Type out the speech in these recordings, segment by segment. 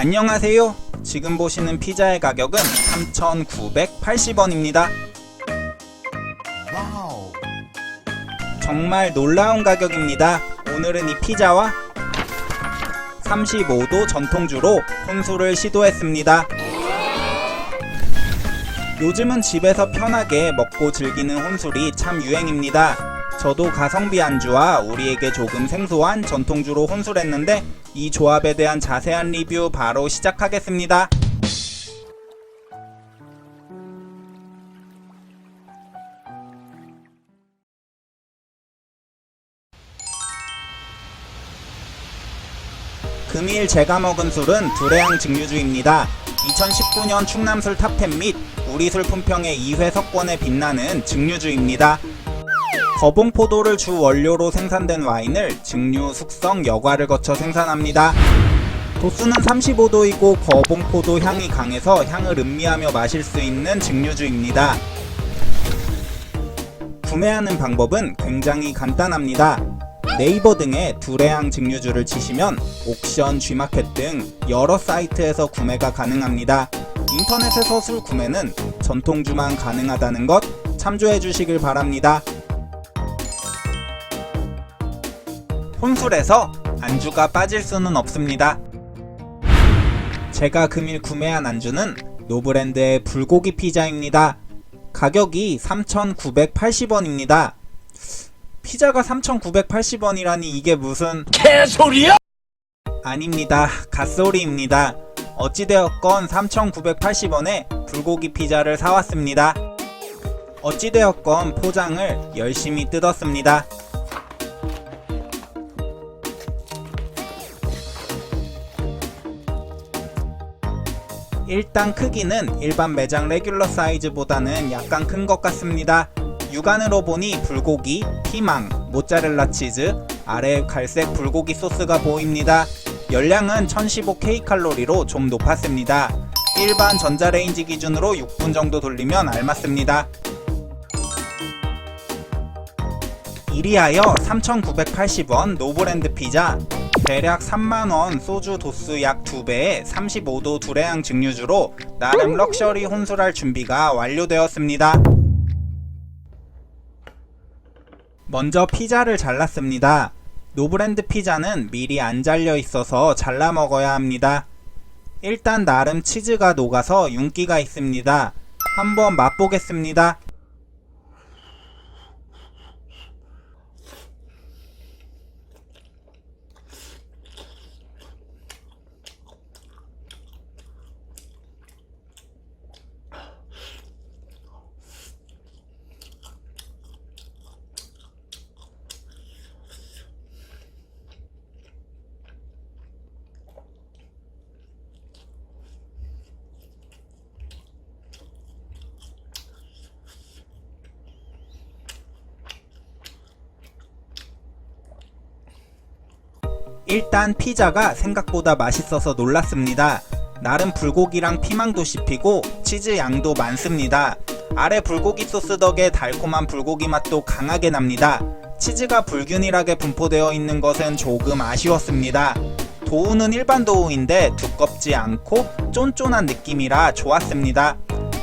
안녕하세요. 지금 보시는 피자의 가격은 3,980원입니다. 정말 놀라운 가격입니다. 오늘은 이 피자와 35도 전통주로 혼술을 시도했습니다. 요즘은 집에서 편하게 먹고 즐기는 혼술이 참 유행입니다. 저도 가성비 안주와 우리에게 조금 생소한 전통주로 혼술했는데 이 조합에 대한 자세한 리뷰 바로 시작하겠습니다. 금일 제가 먹은 술은 두레양 증류주입니다. 2019년 충남술 탑10 및 우리술 품평의 2회 석권에 빛나는 증류주입니다. 거봉포도를 주 원료로 생산된 와인을 증류, 숙성, 여과를 거쳐 생산합니다. 도수는 35도이고 거봉포도 향이 강해서 향을 음미하며 마실 수 있는 증류주입니다. 구매하는 방법은 굉장히 간단합니다. 네이버 등에 두레양 증류주를 치시면 옥션, G마켓 등 여러 사이트에서 구매가 가능합니다. 인터넷에서 술 구매는 전통주만 가능하다는 것 참조해 주시길 바랍니다. 혼술에서 안주가 빠질 수는 없습니다. 제가 금일 구매한 안주는 노브랜드의 불고기 피자입니다. 가격이 3,980원입니다. 피자가 3,980원이라니 이게 무슨 개소리야! 아닙니다. 갓소리입니다. 어찌되었건 3,980원에 불고기 피자를 사왔습니다. 어찌되었건 포장을 열심히 뜯었습니다. 일단 크기는 일반 매장 레귤러 사이즈보다는 약간 큰 것 같습니다. 육안으로 보니 불고기, 피망, 모짜렐라 치즈, 아래 갈색 불고기 소스가 보입니다. 열량은 1015K칼로리로 좀 높았습니다. 일반 전자레인지 기준으로 6분 정도 돌리면 알맞습니다. 이리하여 3,980원 노브랜드 피자 대략 3만원 소주 도수 약 2배의 35도 두레양 증류주로 나름 럭셔리 혼술할 준비가 완료되었습니다. 먼저 피자를 잘랐습니다. 노브랜드 피자는 미리 안 잘려 있어서 잘라 먹어야 합니다. 일단 나름 치즈가 녹아서 윤기가 있습니다. 한번 맛보겠습니다. 일단 피자가 생각보다 맛있어서 놀랐습니다. 나름 불고기랑 피망도 씹히고 치즈 양도 많습니다. 아래 불고기 소스 덕에 달콤한 불고기 맛도 강하게 납니다. 치즈가 불균일하게 분포되어 있는 것은 조금 아쉬웠습니다. 도우는 일반 도우인데 두껍지 않고 쫀쫀한 느낌이라 좋았습니다.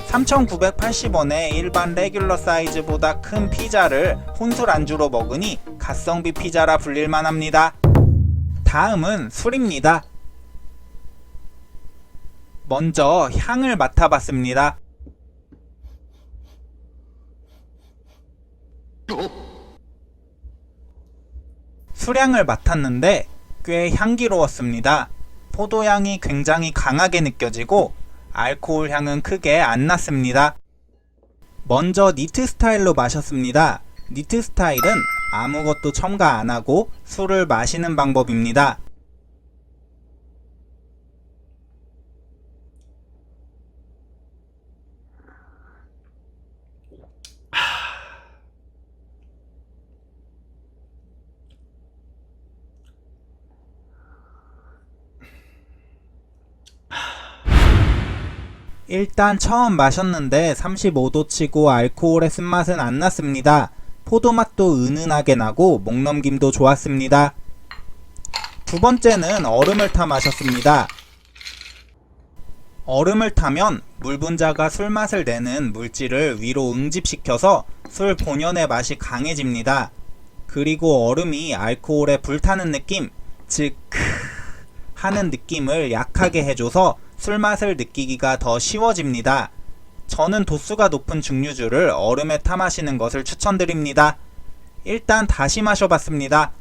3,980원에 일반 레귤러 사이즈보다 큰 피자를 혼술 안주로 먹으니 가성비 피자라 불릴만 합니다. 다음은 술입니다. 먼저 향을 맡아봤습니다. 수량을 맡았는데 꽤 향기로웠습니다. 포도향이 굉장히 강하게 느껴지고 알코올 향은 크게 안 났습니다. 먼저 니트 스타일로 마셨습니다. 니트 스타일은 아무것도 첨가 안 하고 술을 마시는 방법입니다. 일단 처음 마셨는데 35도 치고 알코올의 쓴맛은 안 났습니다. 포도 맛도 은은하게 나고 목 넘김도 좋았습니다. 두 번째는 얼음을 타 마셨습니다. 얼음을 타면 물 분자가 술 맛을 내는 물질을 위로 응집시켜서 술 본연의 맛이 강해집니다. 그리고 얼음이 알코올에 불타는 느낌, 즉 크 하는 느낌을 약하게 해줘서 술 맛을 느끼기가 더 쉬워집니다. 저는 도수가 높은 증류주를 얼음에 타 마시는 것을 추천드립니다. 일단 다시 마셔봤습니다.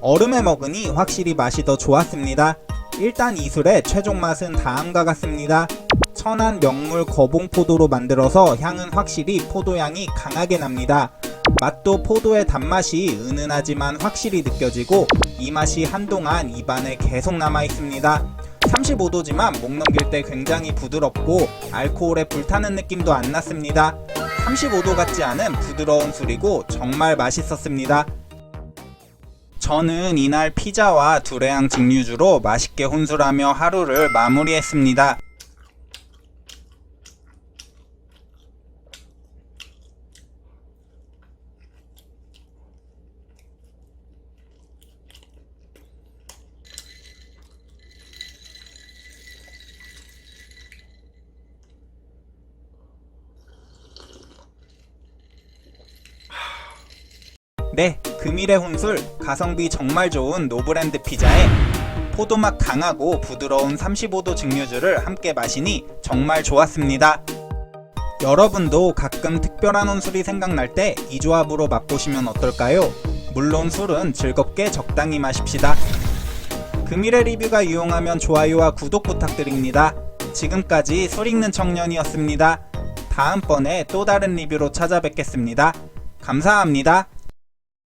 얼음에 먹으니 확실히 맛이 더 좋았습니다. 일단 이 술의 최종 맛은 다음과 같습니다. 천안 명물 거봉포도로 만들어서 향은 확실히 포도향이 강하게 납니다. 맛도 포도의 단맛이 은은하지만 확실히 느껴지고 이 맛이 한동안 입안에 계속 남아 있습니다. 35도지만 목 넘길 때 굉장히 부드럽고 알코올에 불타는 느낌도 안 났습니다. 35도 같지 않은 부드러운 술이고 정말 맛있었습니다. 저는 이날 피자와 두레양 증류주로 맛있게 혼술하며 하루를 마무리했습니다. 네, 금일의 혼술 가성비 정말 좋은 노브랜드 피자에 포도맛 강하고 부드러운 35도 증류주를 함께 마시니 정말 좋았습니다. 여러분도 가끔 특별한 혼술이 생각날 때 이 조합으로 맛보시면 어떨까요? 물론 술은 즐겁게 적당히 마십시다. 금일의 리뷰가 유용하면 좋아요와 구독 부탁드립니다. 지금까지 술 읽는 청년이었습니다. 다음번에 또 다른 리뷰로 찾아뵙겠습니다. 감사합니다.